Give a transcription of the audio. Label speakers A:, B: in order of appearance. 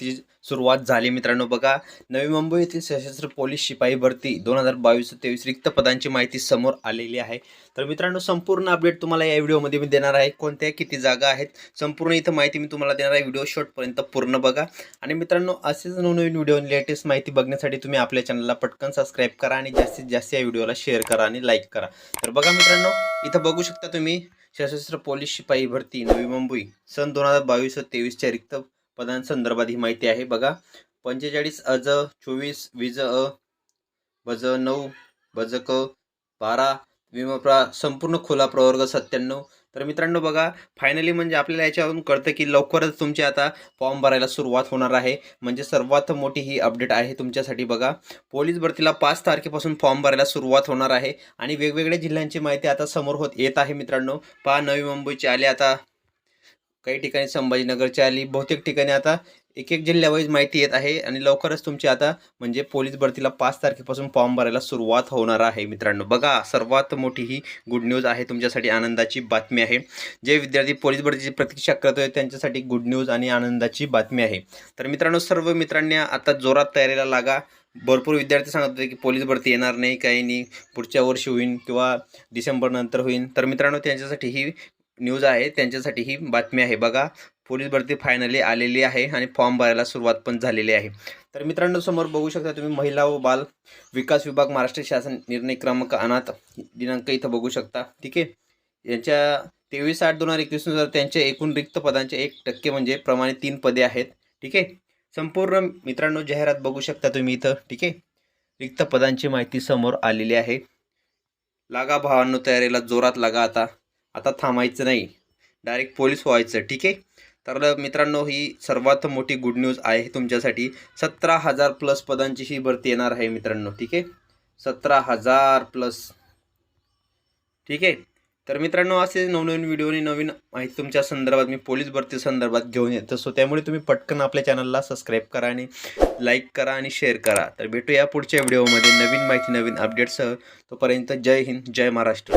A: ती सुरुवात झाली. मित्रांनो बघा नवी मुंबई येथील सशस्त्र पोलीस शिपाई भरती दोन हजार बावीस तेवीस रिक्त पदांची माहिती समोर आलेली आहे. तर मित्रांनो संपूर्ण अपडेट तुम्हाला या व्हिडिओमध्ये मी देणार आहे. कोणत्या किती जागा आहेत संपूर्ण इथं माहिती मी तुम्हाला देणार आहे. व्हिडिओ शॉर्टपर्यंत पूर्ण बघा. आणि मित्रांनो असेच नवनवीन व्हिडिओ लेटेस्ट माहिती बघण्यासाठी तुम्ही आपल्या चॅनलला पटकन सबस्क्राईब करा आणि जास्तीत जास्त या व्हिडिओला शेअर करा आणि लाईक करा. तर बघा मित्रांनो इथं बघू शकता तुम्ही सशस्त्र पोलीस शिपाई भरती नवी मुंबई सन दोन हजार बावीस तेवीसच्या रिक्त पदांसंदर्भात ही माहिती आहे. बघा पंचेचाळीस अज चोवीस विज अ बज नऊ बज क बारा विमप्रा संपूर्ण खुला प्रवर्ग सत्त्याण्णव. तर मित्रांनो बघा फायनली म्हणजे आपल्याला याच्यावरून कळतं की लवकरच तुमचे आता फॉर्म भरायला सुरुवात होणार आहे. म्हणजे सर्वात मोठी ही अपडेट आहे तुमच्यासाठी बघा. पोलीस भरतीला पाच तारखेपासून फॉर्म भरायला सुरुवात होणार आहे. आणि वेगवेगळ्या जिल्ह्यांची माहिती आता समोर होत येत आहे मित्रांनो. पहा नवी मुंबईची आली आता काही ठिकाणी संभाजीनगरची आली बहुतेक ठिकाणी आता एक एक जिल्ह्यावाईज माहिती येत आहे आणि लवकरच तुमची आता म्हणजे पोलीस भरतीला पाच तारखेपासून फॉर्म भरायला सुरुवात होणार आहे मित्रांनो. बघा सर्वात मोठी ही गुड न्यूज आहे तुमच्यासाठी आनंदाची बातमी आहे. जे विद्यार्थी पोलीस भरतीची प्रतीक्षा करत आहेत त्यांच्यासाठी गुड न्यूज आणि आनंदाची बातमी आहे. तर मित्रांनो सर्व मित्रांनी आता जोरात तयारीला लागा. भरपूर विद्यार्थी सांगत होते की पोलीस भरती येणार नाही काही नाही. पुढच्या वर्षी होईल किंवा डिसेंबरनंतर होईन. होईल तर मित्रांनो त्यांच्यासाठी ही न्यूज आहे त्यांच्यासाठी ही बातमी आहे. बघा पोलीस भरती फायनली आलेली आहे आणि फॉर्म भरायला सुरुवात पण झालेली आहे. तर मित्रांनो समोर बघू शकता तुम्ही महिला व बाल विकास विभाग महाराष्ट्र शासन निर्णय क्रमांक अनाथ दिनांक इथं बघू शकता. ठीक आहे? यांच्या तेवीस आठ दोन हजार एकवीसनुसार त्यांच्या एकूण रिक्त पदांचे एक टक्के म्हणजे प्रमाणे तीन पदे आहेत. ठीक आहे? संपूर्ण मित्रांनो जाहिरात बघू शकता तुम्ही इथं. ठीक आहे? रिक्त पदांची माहिती समोर आलेली आहे. लागा भावांनो तयारीला जोरात लागा आता. आता थांबायचं नाही. डायरेक्ट पोलीस व्हायचं ठीक आहे? तर मित्रांनो ही सर्वात मोठी गुड न्यूज आहे तुमच्यासाठी. सतरा हजार प्लस पदांची ही भरती येणार आहे मित्रांनो ठीक आहे? सतरा हजार प्लस ठीक आहे? तर मित्रांनो असे नवनवीन व्हिडिओ आणि नवीन माहिती तुमच्या संदर्भात मी पोलीस भरती संदर्भात घेऊन येत असतो. त्यामुळे तुम्ही पटकन आपल्या चॅनलला सबस्क्राईब करा आणि लाईक करा आणि शेअर करा. तर भेटूया पुढच्या व्हिडिओमध्ये नवीन माहिती नवीन अपडेटसह तोपर्यंत जय हिंद जय महाराष्ट्र.